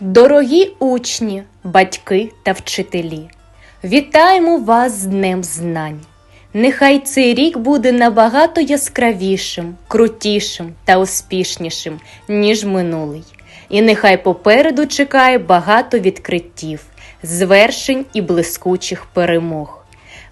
Дорогі учні, батьки та вчителі, вітаємо вас з Днем Знань. Нехай цей рік буде набагато яскравішим, крутішим та успішнішим, ніж минулий. І нехай попереду чекає багато відкриттів, звершень і блискучих перемог.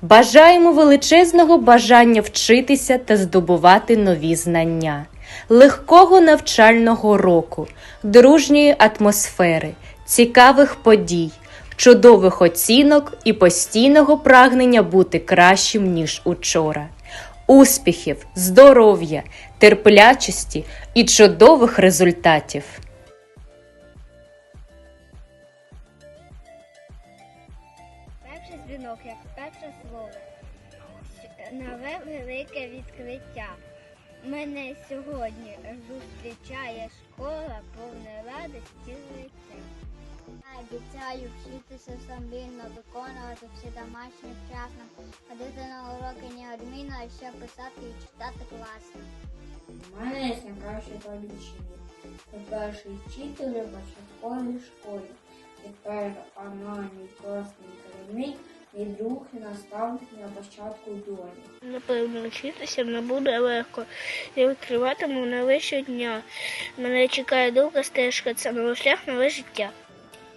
Бажаємо величезного бажання вчитися та здобувати нові знання, легкого навчального року, дружньої атмосфери, цікавих подій, чудових оцінок і постійного прагнення бути кращим, ніж учора. Успіхів, здоров'я, терплячості і чудових результатів. Перший дзвінок, як перше слово. Нове велике відкриття. Мене сьогодні зустрічає школа повна радості життя. Обіцяю вчитися самовільно, виконувати всі домашні вчасно, ходити на уроки неодмінно, а ще писати і читати класно. У мене є найкраще обіцяння. Це перший вчитель у початковій школі. Тепер вона мій класний керівник, мій друг наставник на початку долі. Напевно, вчитися не буде легко. Я відкриватиму нове щодня. Мене чекає довга стежка, це новий шлях, нове життя.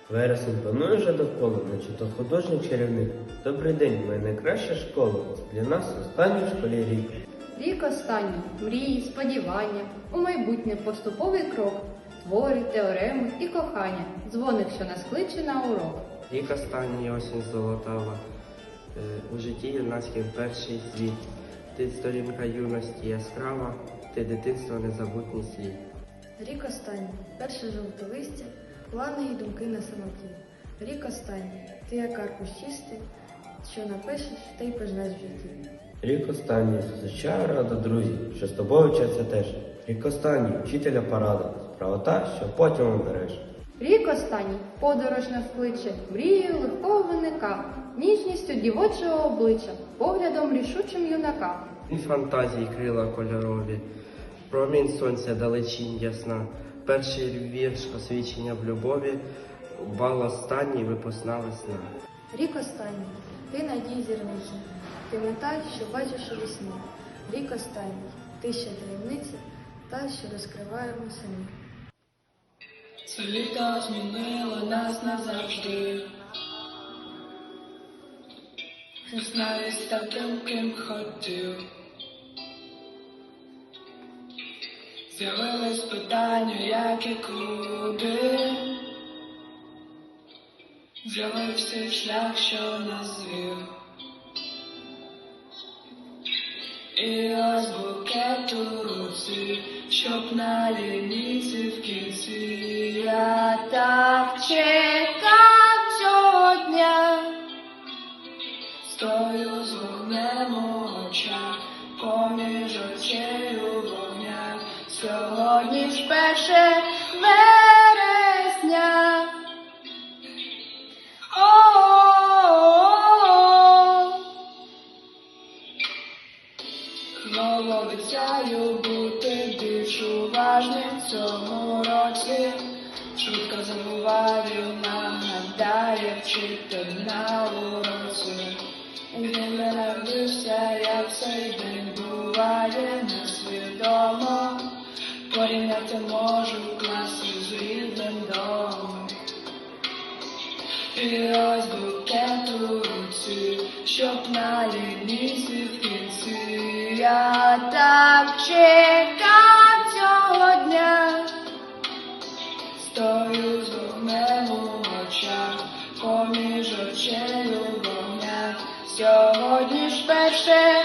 Вересень панує вже довкола, наче то художній чарівник. Добрий день, моя найкраща школа. Для нас останній в школі рік. Рік останній мрії, сподівання, у майбутнє поступовий крок, твори, теореми і кохання, дзвоник, що нас кличе на урок. Рік останній осінь золотава, у житті юнацьким перший звіт. Ти сторінка юності яскрава, ти дитинство незабутній слід. Рік останній, перше жовте листя, плани і думки на самоті. Рік останній, ти як аркуш чистий, що напишеш, те й пожнеш в житті. Рік останній зустрічаю рада друзі, що з тобою вчаться теж. Рік останній вчителя порада, справа та, що потім обереш. Рік останній подорож нас кличе, мрією легкого виника, ніжністю дівочого обличчя, поглядом рішучим юнака. І фантазії крила кольорові, промінь сонця далечінь ясна, перший вірш освічення в любові, бал останній випускна весна. Рік останній, ти надій зірниця, ти мета, що бачиш у вісні. Рік останній, ти ще таємниця, та що розкриваємо самі. Це літо змінило нас назавжди. Не знаю, став тим, ким хотів. З'явились питання, як і куди. З'явився шлях, що нас. І ось букет у руці, щоб на лінійці в кінці я так чекав цього дня. Стою з вогнем у очах, поміж очей у вогнях. Сьогодні ж Знову обіцяю бути більш уважним в цьому році. Швидко забуваю, нагадає вчитель на уроці. І не народився, як цей день буває несвідомо. Порівняти можу класи з рідним домом. І ось букет у щоб на лінійці в кінці. Я так чекав цього дня. Стою з вогнем у очах, поміж очей вогня. Сьогодні ж перше